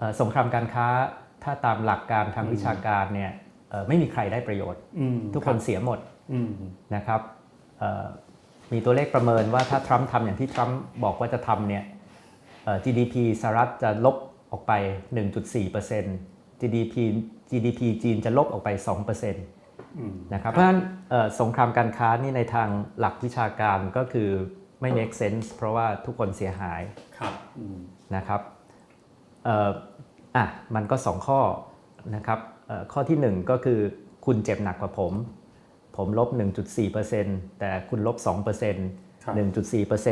เอ่อสงครามการค้าถ้าตามหลักการทางวิชาการเนี่ยเอ่อไม่มีใครได้ประโยชน์อืมทุกคนเสียหมดอืมนะครับเอ่อมีตัวเลขประเมินว่าถ้าทรัมป์ทำอย่างที่ทรัมป์บอกว่าจะทำเนี่ยเอ่อ GDP สหรัฐจะลบออกไป 1.4% GDP GDP จีนจะลบออกไป 2%นอืมะครับเพราะฉะนั้นเอ่อสงครามการค้านี่ในทางหลักวิชาการก็คือไม่ make sense เพราะว่าทุกคนเสียหายครับอืมนะครับเอ่ออะมันก็ 2 ข้อนะครับเอ่อข้อทีหนึ่1 ก็คือคุณเจ็บหนักกว่าผม ผมลบ 1.4%แต่คุณลบ2%ครับ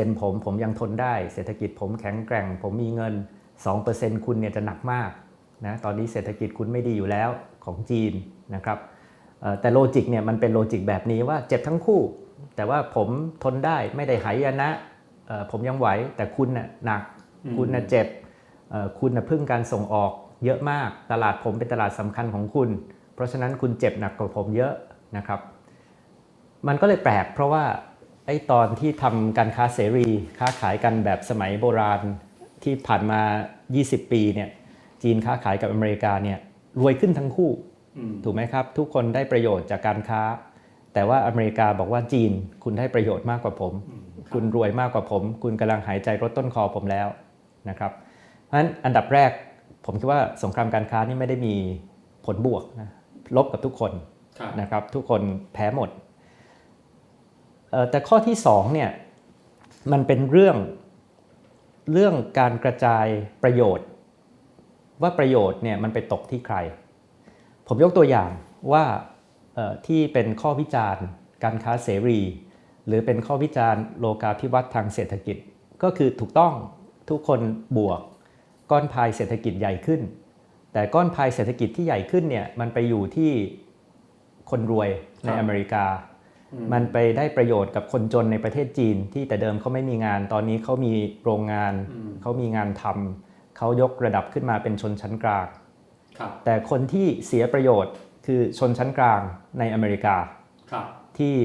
1.4%ผมผมยังทนได้ เศรษฐกิจผมแข็งแกร่ง ผมมีเงิน 2%คุณเนี่ยจะหนักมากนะตอนนี้เศรษฐกิจคุณไม่ดีอยู่แล้วของจีนนะครับเอ่อแต่โลจิกเนี่ยมันเป็นโลจิกแบบนี้ว่าเจ็บทั้งคู่ แต่ว่าผมทนได้ไม่ได้หายนะเอ่อผมยังไหวแต่คุณน่ะหนักคุณน่ะเจ็บเอ่อ คุณน่ะพึ่งการส่งออกเยอะมาก ตลาดผมเป็นตลาดสำคัญของคุณ เพราะฉะนั้นคุณเจ็บหนักกว่าผมเยอะนะครับ มันก็เลยแปลกเพราะว่าไอ้ตอนที่ทำการค้าเสรีค้าขายกันแบบสมัยโบราณที่ผ่านมา 20 ปีเนี่ยจีนค้าขายกับอเมริกาเนี่ยรวยขึ้นทั้งคู่อืมถูกไหมครับ ทุกคนได้ประโยชน์จากการค้า แต่ว่าอเมริกาบอกว่าจีนคุณได้ประโยชน์มากกว่าผม คุณรวยมากกว่าผม คุณกำลังหายใจรถต้นคอผมแล้วนะครับ เพราะฉะนั้นอันดับแรกผมคิดว่าสงครามการค้านี่ไม่ได้มีผลบวกนะลบกับทุกคนครับนะครับ ทุกคนแพ้หมดเอ่อแต่ข้อที่2เนี่ยมันเป็นเรื่องเรื่องการกระจายประโยชน์ ว่าประโยชน์เนี่ยมันไปตกที่ใคร ผมยกตัวอย่างว่าเอ่อที่เป็นข้อวิจารณ์ การค้าเสรี หรือเป็นข้อวิจารณ์โลกาภิวัตน์ทางเศรษฐกิจ ก็คือถูกต้องทุกคนบวก ก้อนพายเศรษฐกิจใหญ่ขึ้น แต่ก้อนพายเศรษฐกิจที่ใหญ่ขึ้นเนี่ยมันไปอยู่ที่คนรวยในครับอเมริกาอืมมันไปได้ประโยชน์กับคนจนในประเทศจีนที่แต่เดิมเขาไม่มีงาน ตอนนี้เขามีโรงงานอืมเขามีงานทำเขายกระดับขึ้นมาเป็นชนชั้นกลางครับแต่คนที่เสียประโยชน์คือชนชั้นกลางในอเมริกาครับที่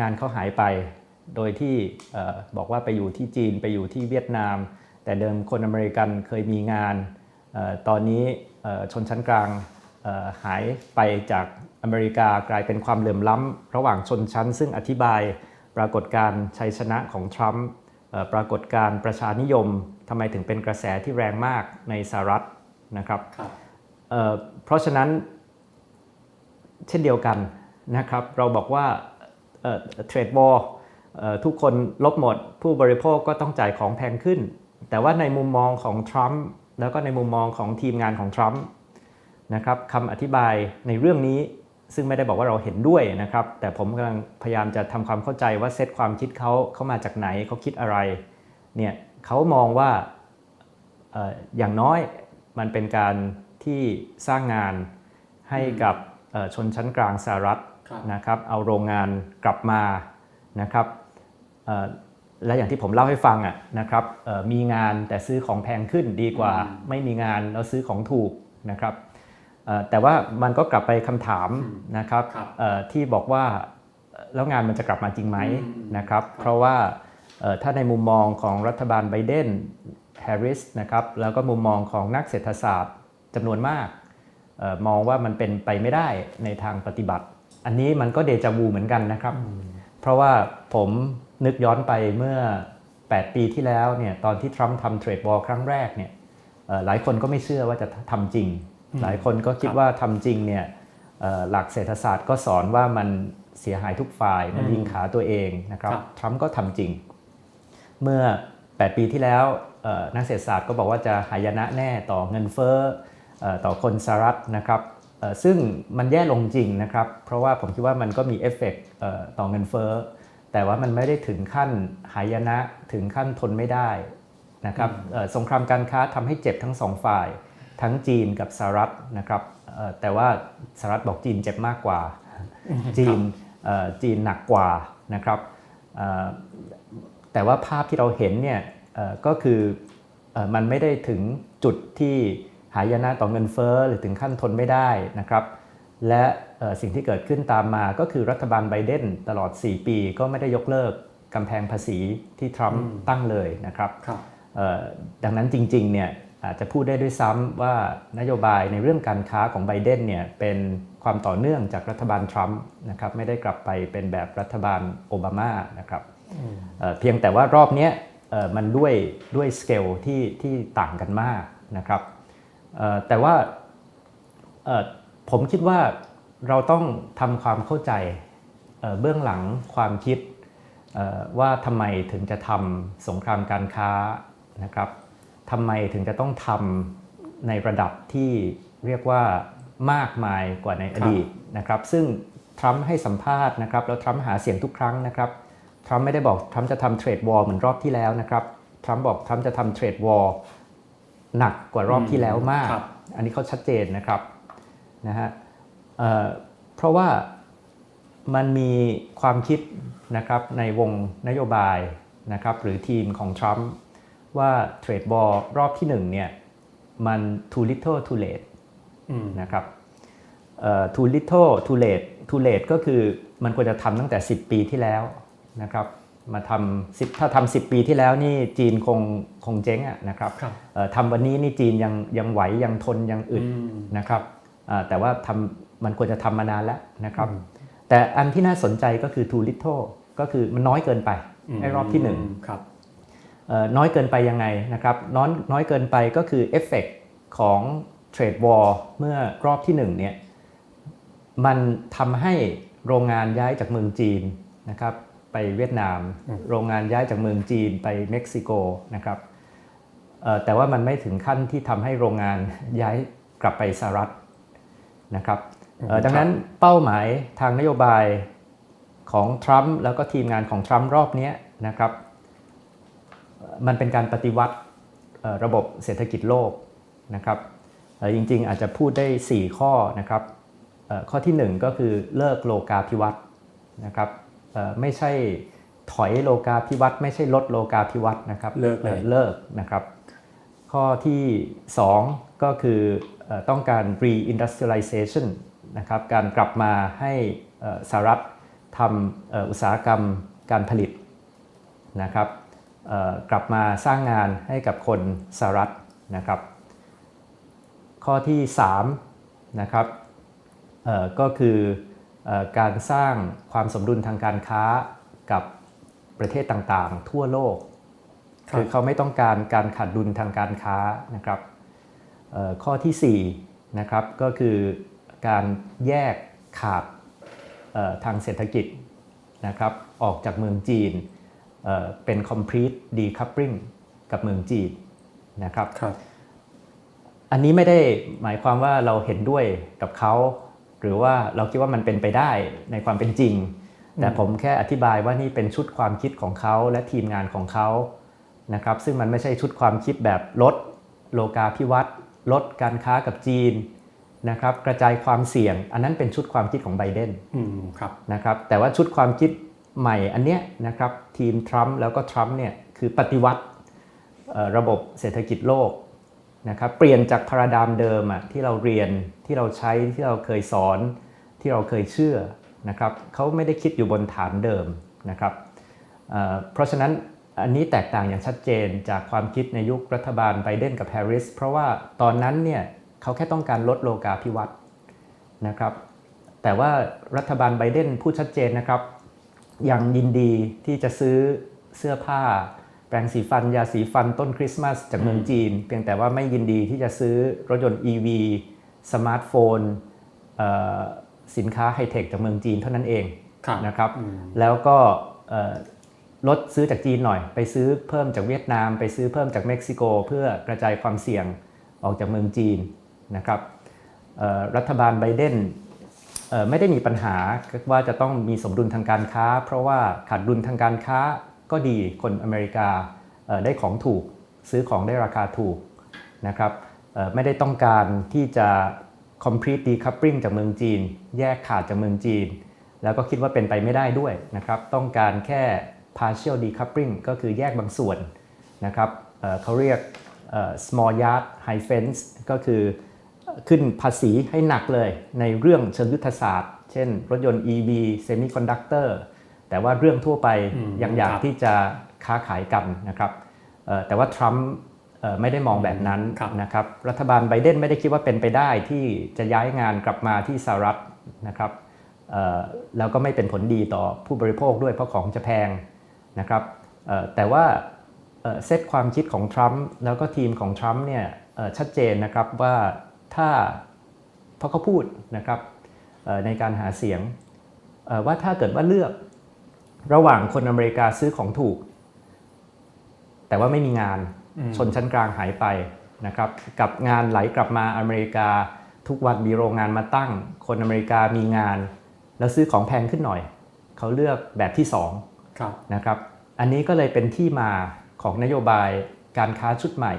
งานเขาหายไป โดยที่เออบอกว่าไปอยู่ที่จีนไปอยู่ที่เวียดนาม แต่เดิมคนอเมริกันเคยมีงานเออตอนนี้เอ่อชนชั้นกลางเอ่อหายไปจากอเมริกากลายเป็นความเหลื่อมล้ำระหว่างชนชั้น ซึ่งอธิบายปรากฏการณ์ชัยชนะของทรัมป์เอ่อปรากฏการณ์ประชานิยมทำไมถึงเป็นกระแสที่แรงมากในสหรัฐนะครับครับเอ่อเพราะฉะนั้นเช่นเดียวกันนะครับ เราบอกว่าเทรดบอลทุกคนลบหมด ผู้บริโภคก็ต้องจ่ายของแพงขึ้น แต่ว่าในมุมมองของทรัมป์แล้วก็ในมุมมองของทีมงานของทรัมป์นะครับคำอธิบายในเรื่องนี้ซึ่งไม่ได้บอกว่าเราเห็นด้วยนะครับ แต่ผมกำลังพยายามจะทำความเข้าใจว่าเซตความคิดเขาเขามาจากไหนเขาคิดอะไรเนี่ยเขามองว่าเอ่ออย่างน้อยมันเป็นการที่สร้างงานให้กับเอ่อชนชั้นกลางสหรัฐครับนะครับ เอาโรงงานกลับมานะครับเอ่อ และอย่างที่ผมเล่าให้ฟังอะนะครับเอ่อมีงานแต่ซื้อของแพงขึ้นดีกว่าอืมไม่มีงานแล้วซื้อของถูกนะครับเอ่อแต่ว่ามันก็กลับไปคำถามอืมนะครับครับเอ่อที่บอกว่าเอ่อแล้วงานมันจะกลับมาจริงไหมอืมนะครับครับ เพราะว่าเอ่อถ้าในมุมมองของรัฐบาลไบเดนแฮร์ริสนะครับแล้วก็มุมมองของนักเศรษฐศาสตร์จำนวนมากเออมองว่ามันเป็นไปไม่ได้ในทางปฏิบัติ อันนี้มันก็เดจาวูเหมือนกันนะครับ เพราะว่าผม นึกย้อนไปเมื่อ 8 ปีที่แล้วเนี่ยตอนที่ทรัมป์ทำเทรดบอลครั้งแรกเนี่ยเอ่อหลายคนก็ไม่เชื่อว่าจะทำจริง หลายคนก็คิดครับว่าทำจริงเนี่ยเอ่อหลักเศรษฐศาสตร์ก็สอนว่ามันเสียหายทุกฝ่ายมันยิงขาตัวเองนะครับครับทรัมป์ก็ทำจริง เมื่อ 8 ปีที่แล้วเอ่อนักเศรษฐศาสตร์ก็บอกว่าจะหายนะแน่ต่อเงินเฟ้อเอ่อต่อคนสหรัฐนะครับเอ่อซึ่งมันแย่ลงจริงนะครับ เพราะว่าผมคิดว่ามันก็มีเอฟเฟกต์เอ่อต่อเงินเฟ้อ แต่ว่ามันไม่ได้ถึงขั้นหายนะถึงขั้นทนไม่ได้นะครับเอ่อสงครามการค้าทำให้เจ็บทั้งสองฝ่าย ทั้งจีนกับสหรัฐนะครับเอ่อแต่ว่าสหรัฐบอกจีนเจ็บมากกว่า จีนเอ่อจีนหนักกว่านะครับเอ่อแต่ว่าภาพที่เราเห็นเนี่ยเอ่อก็คือเอ่อมันไม่ได้ถึงจุดที่หายนะต่อเงินเฟ้อหรือถึงขั้นทนไม่ได้นะครับ และเอ่อ สิ่งที่เกิดขึ้นตามมาก็คือรัฐบาลไบเดนตลอด 4 ปีก็ไม่ได้ยกเลิกกำแพงภาษีที่ทรัมป์อืมตั้งเลยนะครับครับเอ่อดังนั้นจริงๆเนี่ยอาจจะพูดได้ด้วยซ้ำว่านโยบายในเรื่องการค้าของไบเดนเนี่ยเป็นความต่อเนื่องจากรัฐบาลทรัมป์นะครับไม่ได้กลับไปเป็นแบบรัฐบาลโอบามานะครับเอ่อเพียงแต่ว่ารอบเนี้ยเอ่อมันด้วยด้วยสเกลที่ที่ต่างกันมากนะครับเอ่อแต่ว่าเอ่อผมคิดว่า เราต้องทำความเข้าใจเอ่อเบื้องหลังความคิดเอ่อว่าทำไมถึงจะทำสงครามการค้านะครับทำไมถึงจะต้องทำในระดับที่เรียกว่ามากมายกว่าในอดีตนะครับ ซึ่งทรัมป์ให้สัมภาษณ์นะครับแล้วทรัมป์หาเสียงทุกครั้งนะครับทรัมป์ไม่ได้บอกทรัมป์จะทำเทรดวอลเหมือนรอบที่แล้วนะครับทรัมป์บอกทรัมป์จะทำเทรดวอลหนักกว่ารอบที่แล้วมากครับอันนี้เขาชัดเจนนะครับนะฮะ เอ่อเพราะว่ามันมีความคิดนะครับในวงนโยบายนะครับหรือทีมของทรัมป์ว่าเทรดบอลรอบที่หนึ่งเนี่ยมัน too little too late อืมนะครับเอ่อ too little too late too late ก็คือมันควรจะทำตั้งแต่ 10 ปีที่แล้วนะครับมาทำ10ถ้าทำ10ปีที่แล้วนี่จีนคงคงเจ๊งอะนะครับครับเอ่อทำวันนี้นี่จีนยังยังไหวยังทนยังอึดอืมนะครับอ่าแต่ว่าทำ มันควรจะทำมานานแล้วนะครับ แต่อันที่น่าสนใจก็คือ too little ก็คือมันน้อยเกินไปไอ้รอบที่หนึ่งครับเอ่อน้อยเกินไปยังไงนะครับน้อยน้อยเกินไปก็คือเอฟเฟกของเทรดวอลเมื่อรอบที่หนึ่งเนี่ยมันทำให้โรงงานย้ายจากเมืองจีนนะครับไปเวียดนาม โรงงานย้ายจากเมืองจีนไปเม็กซิโกนะครับเอ่อแต่ว่ามันไม่ถึงขั้นที่ทำให้โรงงานย้ายกลับไปสหรัฐนะครับเอ่อ ดังนั้นเป้าหมายทางนโยบายของทรัมป์แล้วก็ทีมงานของทรัมป์รอบเนี้ยนะครับ มันเป็นการปฏิวัติเอ่อระบบเศรษฐกิจโลกนะครับเอ่อจริงๆอาจจะพูดได้ 4 ข้อนะครับเอ่อข้อทีหนึ่1 ก็คือเลิกโลกาภิวัตน์นะครับเอ่อไม่ใช่ถอยโลกาภิวัตน์ไม่ใช่ลดโลกาภิวัตน์นะครับเลิกเลยเลิกนะครับ ข้อที่ 2 ก็คือเอ่อต้องการ reindustrialization นะครับการกลับมาให้เอ่อสหรัฐทำเอ่ออุตสาหกรรมการผลิตนะครับเอ่อกลับมาสร้างงานให้กับคนสหรัฐนะครับ ข้อที่3นะครับเอ่อก็คือเอ่อการสร้างความสมดุลทางการค้ากับประเทศต่างๆ ทั่วโลกครับคือเขาไม่ต้องการการขาดดุลทางการค้านะครับเอ่อข้อที่4นะครับก็คือ การแยกขาดเอ่อทางเศรษฐกิจนะครับออกจากเมืองจีนเอ่อเป็น complete decoupling กับเมืองจีนนะครับครับอันนี้ไม่ได้หมายความว่าเราเห็นด้วยกับเขา หรือว่าเราคิดว่ามันเป็นไปได้ในความเป็นจริง แต่ผมแค่อธิบายว่านี่เป็นชุดความคิดของเขาและทีมงานของเขานะครับซึ่งมันไม่ใช่ชุดความคิดแบบลดโลกาภิวัตน์ลดการค้ากับจีน นะครับกระจายความเสี่ยง อันนั้นเป็นชุดความคิดของไบเดนอืมครับนะครับแต่ว่าชุดความคิดใหม่อันเนี้ยนะครับทีมทรัมป์แล้วก็ทรัมป์เนี่ยคือปฏิวัติเอ่อระบบเศรษฐกิจโลกนะครับเปลี่ยนจากพาราดามเดิมอะที่เราเรียนที่เราใช้ที่เราเคยสอนที่เราเคยเชื่อนะครับเขาไม่ได้คิดอยู่บนฐานเดิมนะครับเอ่อเพราะฉะนั้นอันนี้แตกต่างอย่างชัดเจนจากความคิดในยุครัฐบาลไบเดนกับแฮร์ริสเพราะว่าตอนนั้นเนี่ย เขาแค่ต้องการลดโลกาภิวัตน์นะครับ แต่ว่ารัฐบาลไบเดนพูดชัดเจนนะครับ ยังยินดีที่จะซื้อเสื้อผ้า แปรงสีฟัน ยาสีฟันต้นคริสต์มาสจากเมืองจีน เพียงแต่ว่าไม่ยินดีที่จะซื้อรถยนต์ EV สมาร์ทโฟนเอ่อสินค้าไฮเทคจากเมืองจีนเท่านั้นเองครับนะครับอืมแล้วก็เอ่อลดซื้อจากจีนหน่อย ไปซื้อเพิ่มจากเวียดนาม ไปซื้อเพิ่มจากเม็กซิโก เพื่อกระจายความเสี่ยงออกจากเมืองจีน นะครับรัฐบาลไบเดนไม่ได้มีปัญหาว่าจะต้องมีสมดุลทางการค้า เพราะว่าขาดดุลทางการค้าก็ดีคนอเมริกาได้ของถูกซื้อของได้ราคาถูกนะครับไม่ได้ต้องการที่จะ complete decoupling จากเมืองจีน แยกขาดจากเมืองจีน แล้วก็คิดว่าเป็นไปไม่ได้ด้วยนะครับต้องการแค่ partial decoupling ก็คือแยกบางส่วนนะครับเขาเรียก small yard high fence ก็คือ ขึ้นภาษีให้หนักเลยในเรื่องเชิงยุทธศาสตร์ เช่น รถยนต์ EV Semiconductor แต่ว่าเรื่องทั่วไปอืมยังอยากครับที่จะค้าขายกันนะครับเอ่อแต่ว่าทรัมป์เอ่อไม่ได้มองแบบนั้นครับนะครับรัฐบาลไบเดนไม่ได้คิดว่าเป็นไปได้ที่จะย้ายงานกลับมาที่สหรัฐนะครับเอ่อแล้วก็ไม่เป็นผลดีต่อผู้บริโภคด้วยเพราะของจะแพงนะครับเอ่อแต่ว่าเอ่อเซตความคิดของทรัมป์แล้วก็ทีมของทรัมป์เนี่ยเอ่อชัดเจนนะครับว่า ถ้าเพราะเขาพูดนะครับเอ่อในการหาเสียงเอ่อว่าถ้าเกิดว่าเลือกระหว่างคนอเมริกาซื้อของถูก แต่ว่าไม่มีงานอืมชนชั้นกลางหายไปนะครับกับงานไหลกลับมาอเมริกาทุกวันมีโรงงานมาตั้ง คนอเมริกามีงาน แล้วซื้อของแพงขึ้นหน่อย เขาเลือกแบบที่สองครับนะครับอันนี้ก็เลยเป็นที่มาของนโยบายการค้าชุดใหม่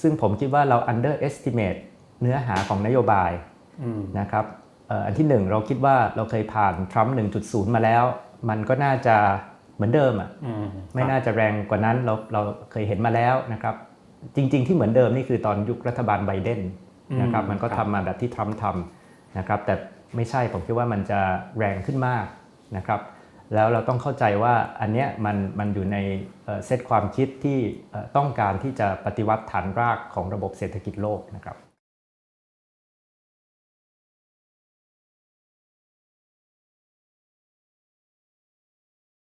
ซึ่งผมคิดว่าเรา underestimate เนื้อหาของนโยบายอืมนะครับเอ่ออันที่หนึ่งเราคิดว่าเราเคยผ่านทรัมป์1.0 มาแล้ว มันก็น่าจะเหมือนเดิมอะอืมไม่น่าจะแรงกว่านั้นเราเราเคยเห็นมาแล้วนะครับ จริง ๆ ที่เหมือนเดิมนี่คือตอนยุครัฐบาลไบเดนนะครับมันก็ทำมาแบบที่ทรัมป์ทำนะครับ แต่ไม่ใช่ผมคิดว่ามันจะแรงขึ้นมากนะครับ แล้วเราต้องเข้าใจว่าอันเนี้ยมันมันอยู่ในเอ่อเซตความคิดที่เอ่อต้องการที่จะปฏิวัติฐานรากของระบบเศรษฐกิจโลกนะครับ